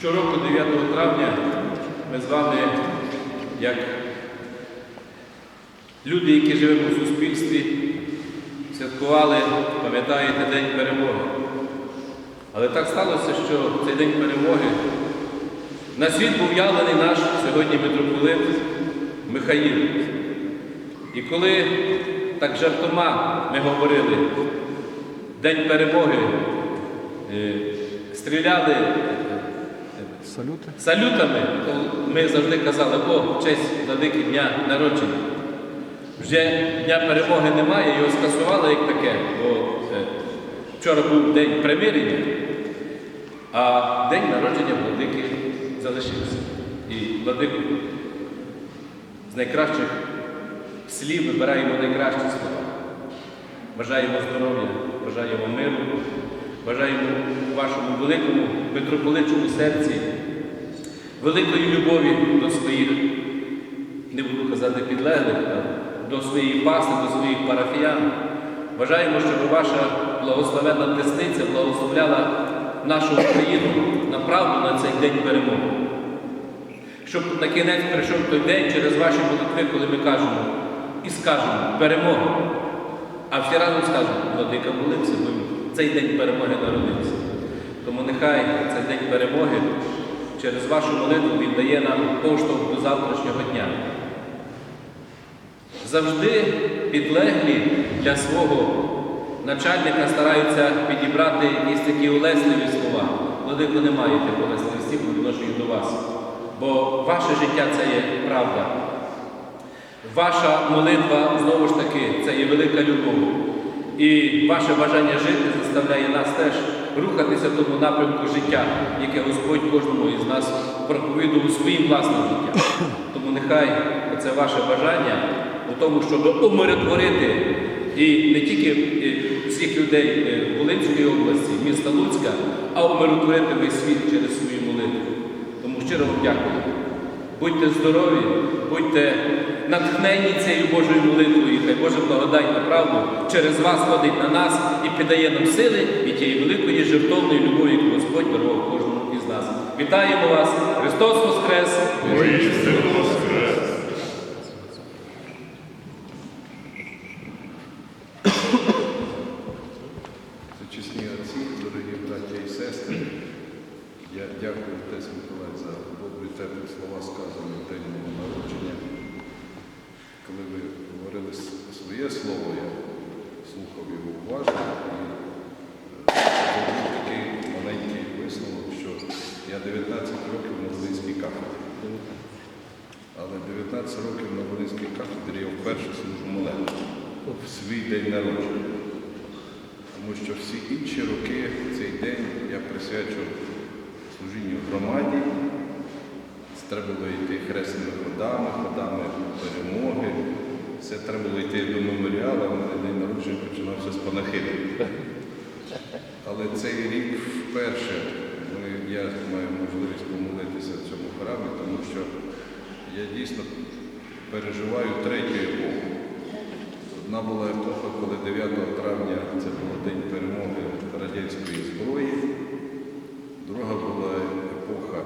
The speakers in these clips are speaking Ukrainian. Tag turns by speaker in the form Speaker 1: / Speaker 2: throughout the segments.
Speaker 1: Щороку, 9 травня, ми з вами, як люди, які живемо в суспільстві, святкували, пам'ятаєте, День перемоги. Але так сталося, що цей день перемоги на світ був явлений наш сьогодні митрополит Михаїл. І коли так жартома ми говорили, День перемоги, е, стріляли
Speaker 2: Салюти.
Speaker 1: салютами, ми завжди казали, о, честь владики дня народження. Вже дня перемоги немає, його скасували як таке, бо е, вчора був день примирення, а день народження владики залишився. І владику з найкращих слів вибираємо найкращі слова. Бажаємо здоров'я, бажаємо миру, бажаємо вашому великому митрополитчому серці великої любові до своїх, не буду казати підлеглих, до своєї паси, до своїх парафіян. Бажаємо, щоб ваша благословенна десниця благословляла нашу Україну на правду на цей день перемоги. Щоб на кінець прийшов той день через ваші молитви, коли ми кажемо і скажемо перемога. А всі разом скажуть, владика молився, бо цей день перемоги народився. Тому нехай цей день перемоги через вашу молитву він дає нам поштовх до завтрашнього дня. Завжди підлеглі для свого начальника стараються підібрати якісь такі улесливі слова. Владико, не маєте улесливих слів по відношенню до вас, бо ваше життя це є правда. Ваша молитва знову ж таки це є велика любов. І ваше бажання жити заставляє нас теж рухатися в тому напрямку життя, яке Господь кожному із нас проповідував своїм власним життям. Тому нехай це ваше бажання у тому, щоб умиротворити і не тільки е, всіх людей е, Волинської області, міста Луцька, а умиротворити весь світ через свою молитву. Тому щиро вам дякую. Будьте здорові, будьте натхнені цією Божою молитвою, і хай Божа благодать на правду через вас ходить на нас і піддає нам сили і тієї великої жертовної любові, яку Господь дарував кожному із нас. Вітаємо вас! Христос Воскрес!
Speaker 3: Воскрес!
Speaker 4: Отці, дорогі браття і сестри, я дякую Отець Миколай за добрі теплі слова, сказані в день мого народження. Коли ви говорили с- своє слово, я слухав його уважно і е, зробив такий маленький висновок, що я 19 років на Волинській кафедрі. Але 19 років на Волинській кафедрі я вперше служу молитву в свій день народження. Тому що всі інші роки цей день я присвячу служінню громаді. Треба було йти хресними ходами, ходами перемоги. Все треба було йти до меморіалу, а мене день народження починався з панахиди. Але цей рік вперше я маю можливість помолитися в цьому храмі, тому що я дійсно переживаю третю епоху. Одна була епоха, коли 9 травня це був день перемоги радянської зброї. Друга була епоха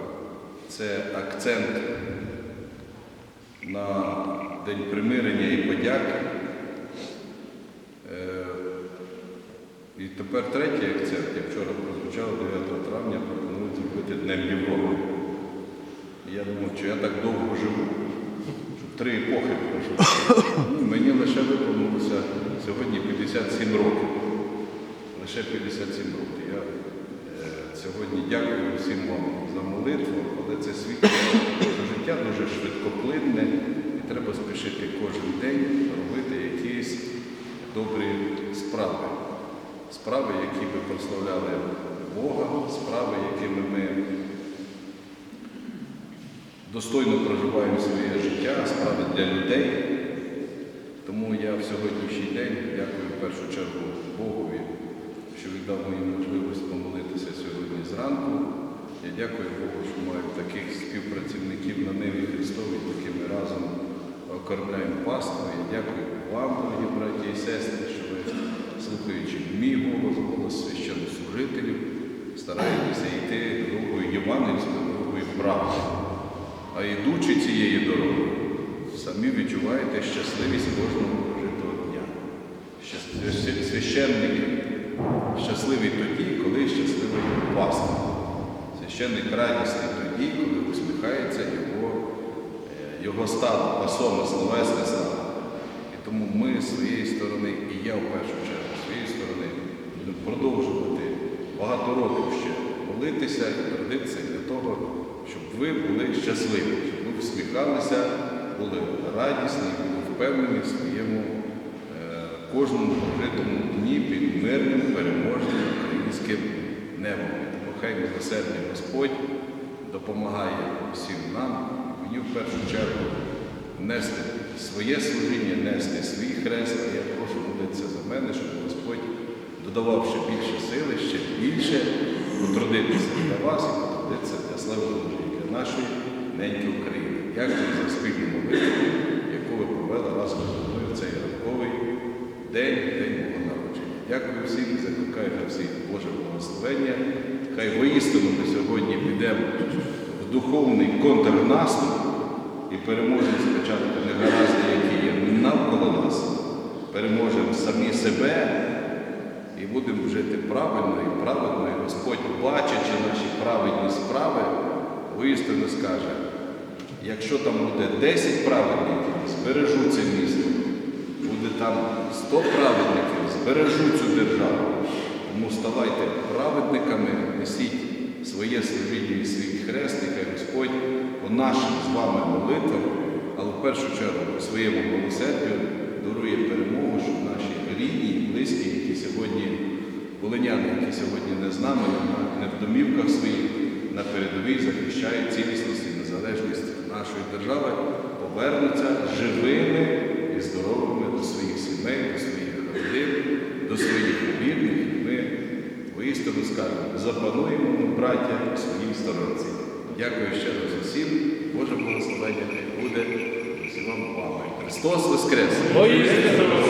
Speaker 4: це акцент на День примирення і подяки. Е, І тепер третій акцент, як вчора прозвучало 9 травня, пропонують зробити Днем Європи. Я думав, що я так довго живу, щоб три епохи пройшло. Ну, Мені лише виповнилося сьогодні 57 років. Лише 57 років. Я е, сьогодні дякую всім вам за молитву, але це світло, життя дуже швидкоплинне і треба спішити кожен день робити якісь добрі справи. Справи, які би прославляли Бога, справи, якими ми достойно проживаємо своє життя, справи для людей. Тому я в сьогоднішній день дякую в першу чергу Богові, що віддав мені можливість помолитися сьогодні зранку. Я дякую Богу, що маю таких співпрацівників на Ниві Христовій, які ми разом окормляємо паству. Я дякую вам, дорогі браті і сестри, що ви, слухаючи мій голос, голос священнослужителів, стараєтеся йти дорогою Євангельською, правди. А йдучи цією дорогою, самі відчуваєте щасливість кожного прожитого дня. Щас- Священник щасливий тоді, коли щасливий пастор. Священник радісний тоді, коли усміхається е, його стадо, пасоми, словесне стадо. І тому ми з своєї сторони, і я в першу чергу з своєї сторони, будемо продовжувати багато років ще молитися і трудитися для того, щоб ви були щасливі, щоб ви всміхалися, були радісні, були впевнені в своєму е, кожному прожитому дні під мирним переможним українським небом. Хай милосердний Господь допомагає всім нам, мені в першу чергу нести своє служіння, нести свій хрест. І я прошу молитися за мене, щоб Господь додавав ще більше сили, ще більше потрудитися для вас і потрудитися для слави Божої, для нашої неньки України. Дякую за спільну молитву, яку ви провели разом зі мною в цей ранковий день, день мого народження. Дякую всім, закликаю на всіх Боже благословення. Хай воістину ми сьогодні підемо духовний контрнаступ і переможемо спочатку негаразди, які є навколо нас. Переможемо самі себе і будемо жити правильно і праведно. І Господь, бачачи наші праведні справи, воістину скаже, якщо там буде 10 праведників, збережу це місто. Буде там 100 праведників, збережу цю державу. Тому ставайте праведниками, несіть своє служіння і свій хрест, і хай Господь по нашим з вами молитвам, але в першу чергу по своєму милосердю дарує перемогу, щоб наші рідні близькі, які сьогодні, волиняни, які сьогодні не з нами, не в домівках своїх, на передовій захищають цілісність і незалежність нашої держави, повернуться живими і здоровими до своїх сімей, до своїх родин, до своїх рідних. І ми воістину скажемо, запануємо, браття, у своїй сторонці. Дякую ще раз усім. Боже благословення хай буде всім вам вами. Христос Воскрес!